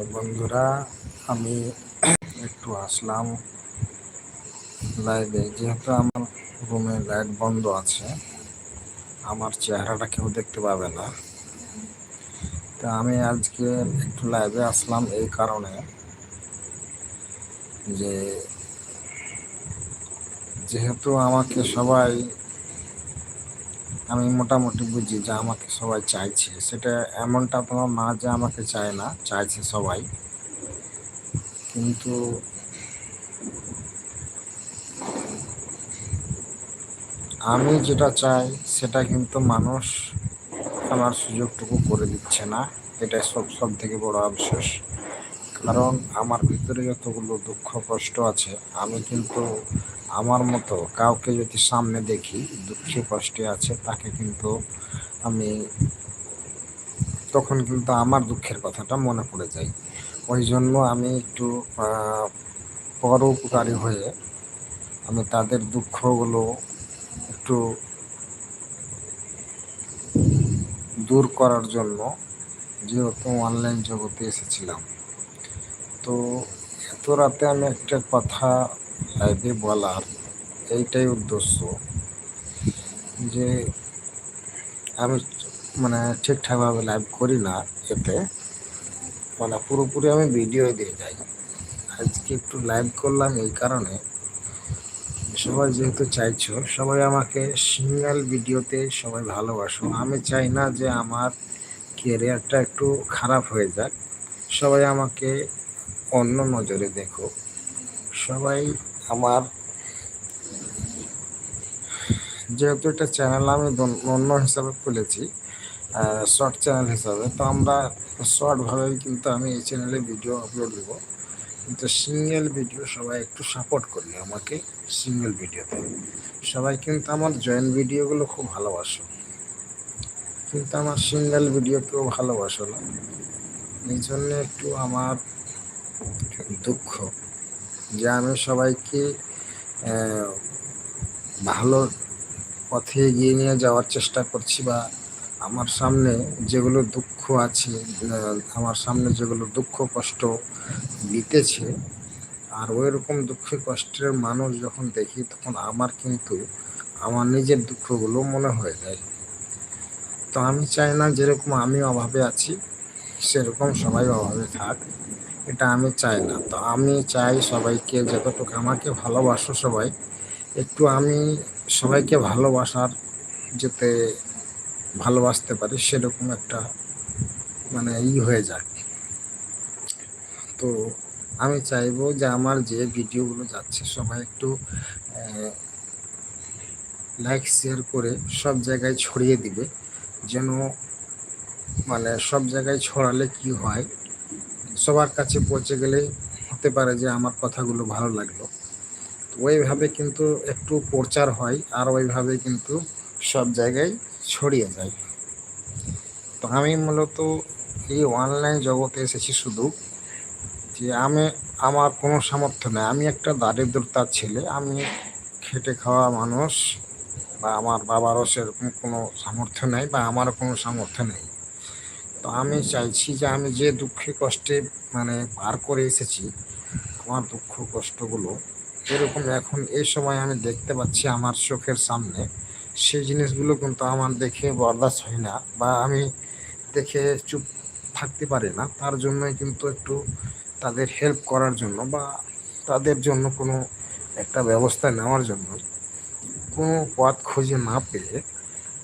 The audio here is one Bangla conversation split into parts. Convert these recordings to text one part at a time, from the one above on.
তো বন্ধুরা, আমি একটু আসলাম লাইভে যেহেতু আমার রুমে লাইট বন্ধ আছে, আমার চেহারাটা কেউ দেখতে পাবে না। তা আমি আজকে একটু লাইভে আসলাম এই কারণে যে, যেহেতু আমাকে সবাই আমি মোটামুটি বুঝি যে আমাকে সবাই চাইছে। সেটা এমনটা তো না যে আমাকে চায় না, চাইছে সবাই। কিন্তু আমি যেটা চাই, সেটা কিন্তু মানুষ আমার সুযোগটুকু করে দিচ্ছে না। এটা সব সব থেকে বড় আফসোস। কারণ আমার ভিতরে যতগুলো দুঃখ, কষ্ট আছে, আমি কিন্তু আমার মতো কাউকে যদি সামনে দেখি, দুঃখে, কষ্টে আছে, তাকে কিন্তু আমি তখন কিন্তু আমার দুঃখের কথাটা মনে পড়ে যায়। ওই জন্য আমি একটু পরোপকারী হয়ে আমি তাদের দুঃখগুলো একটু দূর করার জন্য যেহেতু অনলাইন জগতে এসেছিলাম। তো এত রাতে আমি একটা কথা লাইভে বলার, এইটাই উদ্দেশ্য। যে আমি মানে ঠিকঠাকভাবে লাইভ করি না এতে মানে পুরোপুরি আমি ভিডিও দিয়ে যাই। আজকে একটু লাইভ করলাম এই কারণে। সবাই যেহেতু চাইছো, সবাই আমাকে সিঙ্গেল ভিডিওতে সবাই ভালোবাসো। আমি চাই না যে আমার কেরিয়ারটা একটু খারাপ হয়ে যাক। সবাই আমাকে অন্য নজরে দেখো। সবাই আমার যেহেতু এটা চ্যানেল আমি অন্য হিসাবে খুলেছি শর্ট চ্যানেল হিসাবে, তো আমরা শর্টভাবেই কিন্তু আমি এই চ্যানেলে ভিডিও আপলোড দেবো। কিন্তু সিঙ্গেল ভিডিও সবাই একটু সাপোর্ট করলে আমাকে সিঙ্গেল ভিডিওতে সবাই কিন্তু আমার জয়েন্ট ভিডিওগুলো খুব ভালোবাসো। কিন্তু আমার সিঙ্গেল ভিডিও কেউ ভালোবাসো না। এই জন্য একটু আমার দুঃখ যে আমি সবাইকে ভালো পথে এগিয়ে নিয়ে যাওয়ার চেষ্টা করছি বা আমার সামনে যেগুলো দুঃখ আছে আমার সামনে যেগুলো দুঃখ, কষ্ট বিতেছে আর ওই রকম দুঃখ, কষ্টের মানুষ যখন দেখি তখন আমার কিন্তু আমার নিজের দুঃখগুলো মনে হয়ে যায়। তো আমি চাই না যেরকম আমি অভাবে আছি, সেরকম সবাই অভাবে থাক। এটা আমি চাই না। তো আমি চাই সবাইকে যতটুকু আমাকে ভালোবাসো সবাই, একটু আমি সবাইকে ভালোবাসার যেতে ভালোবাসতে পারি সেরকম একটা মানে ই হয়ে যায় তো আমি চাইব যে আমার যে ভিডিওগুলো যাচ্ছে সবাই একটু লাইক শেয়ার করে সব জায়গায় ছড়িয়ে দিবে, যেন মানে সব জায়গায় ছড়ালে কি হয় সবার কাছে পৌঁছে গেলে হতে পারে যে আমার কথাগুলো ভালো লাগল। তো ওইভাবে কিন্তু একটু প্রচার হয় আর ওইভাবে কিন্তু সব জায়গায় ছড়িয়ে যায়। তো আমি মূলত এই অনলাইন জগতে এসেছি শুধু যে আমি, আমার কোনো সামর্থ্য নেই। আমি একটা দারিদ্রতার ছেলে। আমি খেটে খাওয়া মানুষ বা আমার বাবারও সেরকম কোনো সামর্থ্য নেই বা আমারও কোনো সামর্থ্য নেই। তো আমি চাইছি যে আমি যে দুঃখে কষ্টে মানে পার করে এসেছি, আমার দুঃখ কষ্টগুলো, এরকম এখন এই সময় আমি দেখতে পাচ্ছি আমার চোখের সামনে, সেই জিনিসগুলো কিন্তু আমার দেখে বরদাস্ত হয় না বা আমি দেখে চুপ থাকতে পারি না। তার জন্যই কিন্তু একটু তাদের হেল্প করার জন্য বা তাদের জন্য কোনো একটা ব্যবস্থা নেওয়ার জন্য কোনো পথ খুঁজে না পেয়ে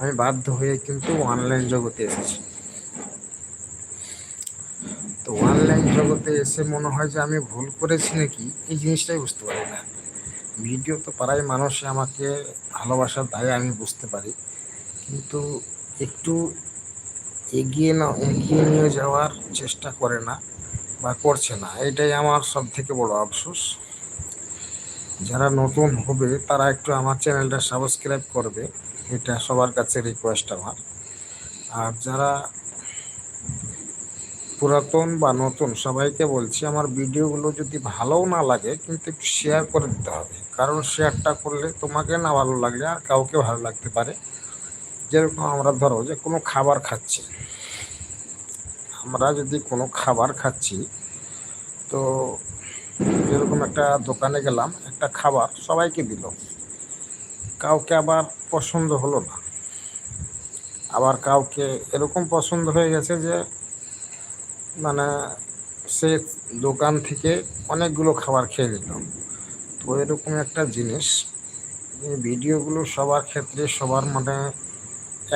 আমি বাধ্য হয়ে কিন্তু অনলাইন জগতে এসেছি। তো অনলাইন জগতে এসে মনে হয় যে আমি ভুল করেছি নাকি? এই জিনিসটাই বুঝতে পারি না। ভিডিও তো পাড়ায় মানুষে আমাকে ভালোবাসার দায় আমি বুঝতে পারি। কিন্তু একটু এগিয়ে না, এগিয়ে নিয়ে যাওয়ার চেষ্টা করে না বা করছে না। এটাই আমার সব থেকে বড় আফসোস। যারা নতুন হবে, তারা একটু আমার চ্যানেলটা সাবস্ক্রাইব করবে। এটা সবার কাছে রিকোয়েস্ট আমার। আর যারা পুরাতন বা নতুন, সবাইকে বলছি আমার ভিডিওগুলো যদি ভালোও না লাগে কিন্তু একটু শেয়ার করে দিতে হবে। কারণ শেয়ারটা করলে তোমাকে না ভালো লাগলে আর কাউকে ভালো লাগতে পারে। যেরকম আমরা ধরো যে কোনো খাবার খাচ্ছি। আমরা যদি কোনো খাবার খাচ্ছি, তো যেরকম একটা দোকানে গেলাম, একটা খাবার সবাইকে দিল। কাউকে আবার পছন্দ হলো না। আবার কাউকে এরকম পছন্দ হয়ে গেছে যে মানে সে দোকান থেকে অনেকগুলো খাবার খেয়ে নিল। তো এরকম একটা জিনিস ভিডিওগুলো সবার ক্ষেত্রে সবার মানে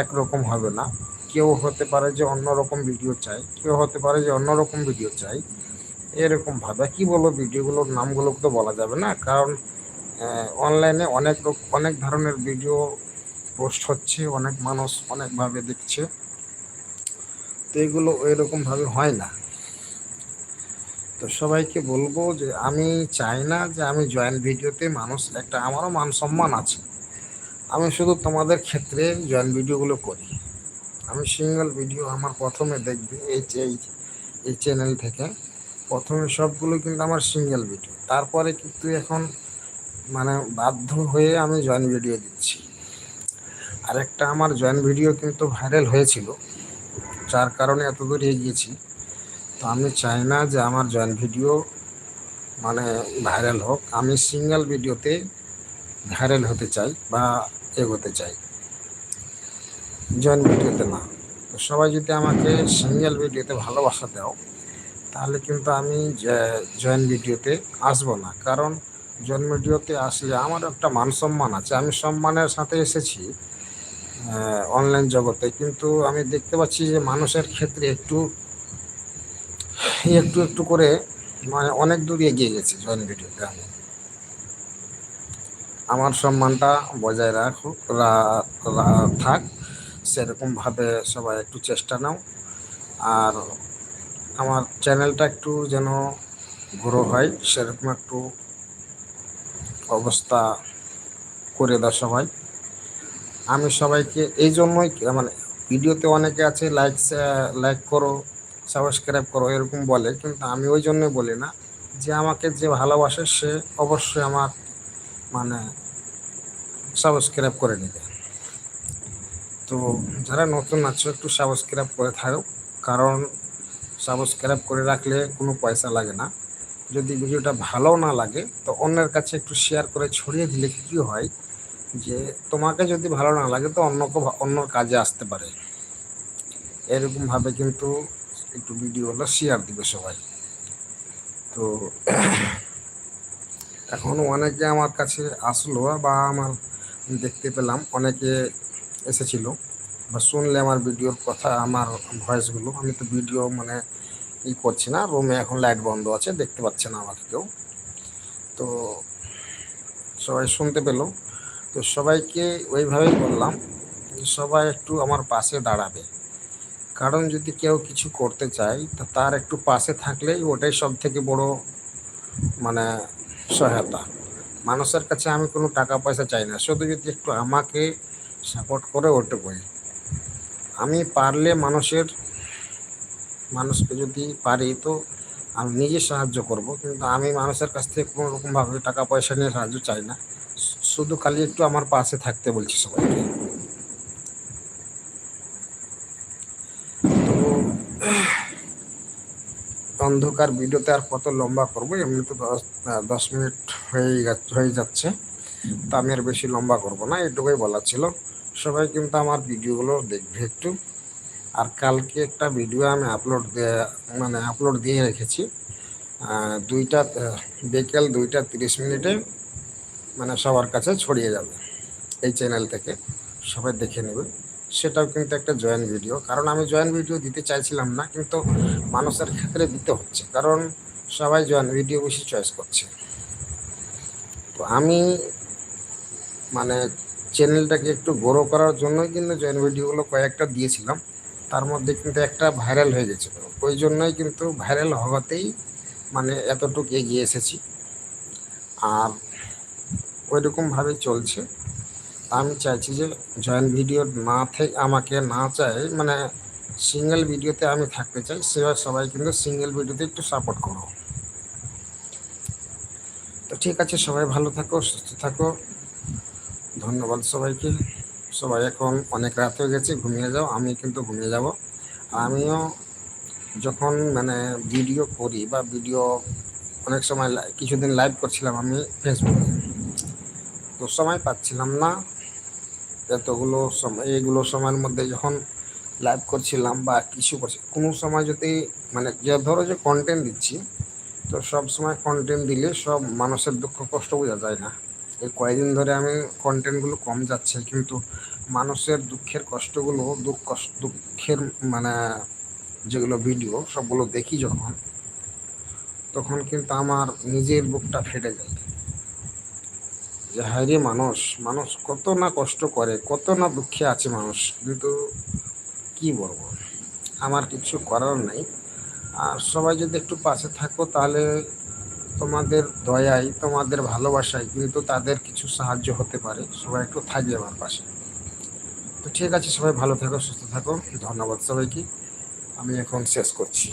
একরকম হবে না। কেউ হতে পারে যে অন্যরকম ভিডিও চাই কেউ হতে পারে যে অন্যরকম ভিডিও চাই এরকম ভাবে। কি বলব, ভিডিওগুলোর নামগুলো তো বলা যাবে না, কারণ অনলাইনে অনেক অনেক ধরনের ভিডিও পোস্ট হচ্ছে, অনেক মানুষ অনেকভাবে দেখছে। তো এগুলো ওইরকমভাবে হয় না। তো সবাইকে বলব যে আমি চাই না যে আমি জয়েন্ট ভিডিওতে মানুষ একটা আমারও মান সম্মান আছে। আমি শুধু তোমাদের ক্ষেত্রে জয়েন্ট ভিডিওগুলো করি। আমি সিঙ্গেল ভিডিও আমার প্রথমে দেখবে এই এই চ্যানেল থেকে। প্রথমে সবগুলো কিন্তু আমার সিঙ্গেল ভিডিও তারপরে কিন্তু এখন মানে বাধ্য হয়ে আমি জয়েন্ট ভিডিও দিচ্ছি। আরেকটা আমার জয়েন্ট ভিডিও কিন্তু ভাইরাল হয়েছিল। যার কারণে এত দূর এগিয়েছি। তো আমি চাই না যে আমার জয়েন্ট ভিডিও মানে ভাইরাল হোক। আমি সিঙ্গেল ভিডিওতে ভাইরাল হতে চাই বা এগোতে চাই। জয়েন্ট ভিডিওতে না। তো সবাই যদি আমাকে সিঙ্গেল ভিডিওতে ভালোবাসা দাও, তাহলে কিন্তু আমি জয়েন্ট ভিডিওতে আসব না। কারণ জয়েন্ট ভিডিওতে আসলে আমার একটা মান সম্মান আছে। আমি সম্মানের সাথে এসেছি। অনলাইন জগতে। কিন্তু আমি দেখতে পাচ্ছি যে মানুষের ক্ষেত্রে একটু একটু একটু করে মানে অনেক দূর এগিয়ে গেছে জয়েন ভিডিওতে আমি। আমার সম্মানটা বজায় রাখুক থাক, সেরকমভাবে সবাই একটু চেষ্টা নাও। আর আমার চ্যানেলটা একটু যেন গ্রো হয়, সেরকম একটু অবস্থা করে দাও সবাই। আমি সবাইকে এই জন্যই মানে ভিডিওতে অনেকে আছে লাইক লাইক করো সাবস্ক্রাইব করো, এরকম বলে। কিন্তু আমি ওই জন্যই বলি না যে আমাকে যে ভালোবাসে সে অবশ্যই আমার মানে সাবস্ক্রাইব করে নেবে। তো যারা নতুন আছো, একটু সাবস্ক্রাইব করে থাকো। কারণ সাবস্ক্রাইব করে রাখলে কোনো পয়সা লাগে না। যদি ভিডিওটা ভালো না লাগে, তো অন্যের কাছে একটু শেয়ার করে ছড়িয়ে দিলে কী হয়? যে তোমাকে যদি ভালো না লাগে তো অন্য অন্য কাজে আসতে পারে। এরকমভাবে কিন্তু একটু ভিডিওগুলো শেয়ার দিবে সবাই। তো এখন অনেকে আমার কাছে আসলো বা আমার দেখতে পেলাম, অনেকে এসেছিল বা শুনলে আমার ভিডিওর কথা, আমার ভয়েসগুলো আমি তো ভিডিও মানে ই করছি না রুমে এখন লাইট বন্ধ আছে, দেখতে পাচ্ছে না আমাকে কেউ। তো সবাই শুনতে পেল। তো সবাইকে ওইভাবেই বললাম যে সবাই একটু আমার পাশে দাঁড়াবে। কারণ যদি কেউ কিছু করতে চায়, তা তার একটু পাশে থাকলেই ওটাই সব থেকে বড় মানে সহায়তা। মানুষের কাছে আমি কোনো টাকা পয়সা চাই না, শুধু যদি একটু আমাকে সাপোর্ট করে ওটুকুই। আমি পারলে মানুষের, মানুষকে যদি পারি তো আমি নিজে সাহায্য করব, কিন্তু আমি মানুষের কাছ থেকে কোনো রকমভাবে টাকা পয়সা নিয়ে সাহায্য চাই না। শুধু খালি একটু আমার পাশে থাকতে বলছি সবাইকে। তো, অন্ধকার ভিডিওতে আর কত লম্বা করব, এমনি তো দশ দশ মিনিট হয়ে হয়ে যাচ্ছে। তা আমি আর বেশি লম্বা করব না এটুকুই বলা ছিল। সবাই কিন্তু আমার ভিডিওগুলো দেখবে একটু। আর কালকে একটা ভিডিও আমি আপলোড মানে আপলোড দিয়ে রেখেছি। দুইটা বিকেল দুইটা তিরিশ মিনিটে। মানে সবার কাছে ছড়িয়ে যাবে এই চ্যানেল থেকে। সবাই দেখে নেবে। সেটাও কিন্তু একটা জয়েন্ট ভিডিও কারণ আমি জয়েন্ট ভিডিও দিতে চাইছিলাম না, কিন্তু মানুষের ক্ষেত্রে দিতে হচ্ছে। কারণ সবাই জয়েন্ট ভিডিও বেশি চয়েস করছে। তো আমি মানে চ্যানেলটাকে একটু বড়ো করার জন্যই কিন্তু জয়েন্ট ভিডিওগুলো কয়েকটা দিয়েছিলাম। তার মধ্যে কিন্তু একটা ভাইরাল হয়ে গেছিল। ওই জন্যই কিন্তু ভাইরাল হওয়াতেই মানে এতটুকু এগিয়ে এসেছি। আর ওই রকমভাবে চলছে। আমি চাইছি যে জয়েন্ট ভিডিও না থেকে আমাকে না চাই মানে সিঙ্গেল ভিডিওতে আমি থাকতে চাই, সেভাবে সবাই কিন্তু সিঙ্গেল ভিডিওতে একটু সাপোর্ট করো। তো ঠিক আছে, সবাই ভালো থাকো, সুস্থ থাকো। ধন্যবাদ সবাইকে। সবাই এখন অনেক রাত হয়ে গেছে, ঘুমিয়ে যাও, আমি কিন্তু ঘুমিয়ে যাব। আমিও যখন মানে ভিডিও করি বা ভিডিও অনেক সময় কিছুদিন লাইভ করছিলাম আমি ফেসবুকে সময় পাচ্ছিলাম না। এতগুলো সময় এইগুলো সময়ের মধ্যে যখন লাইভ করছিলাম বা কিছু করছি, কোনো সময় যদি মানে যে, ধরো যে কন্টেন্ট দিচ্ছি, তো সব সময় কন্টেন্ট দিলে সব মানুষের দুঃখ, কষ্ট বোঝা যায় না। এই কয়েকদিন ধরে আমি কন্টেন্টগুলো কম যাচ্ছে, কিন্তু মানুষের দুঃখের কষ্টগুলো, দুঃখ দুঃখের মানে যেগুলো ভিডিও সবগুলো দেখি যখন, তখন কিন্তু আমার নিজের বুকটা ফেটে যায়। যে হায়রে মানুষ মানুষ কত না কষ্ট করে, কত না দুঃখে আছে মানুষ, কিন্তু কি বলব? আমার কিছু করার নেই। আর সবাই যদি একটু পাশে থাকো তাহলে তোমাদের দয়ায়, তোমাদের ভালোবাসায় কিন্তু তাদের কিছু সাহায্য হতে পারে। সবাই একটু থাকবে আমার পাশে। তো ঠিক আছে, সবাই ভালো থাকো, সুস্থ থাকো। ধন্যবাদ সবাইকে। আমি এখন শেষ করছি।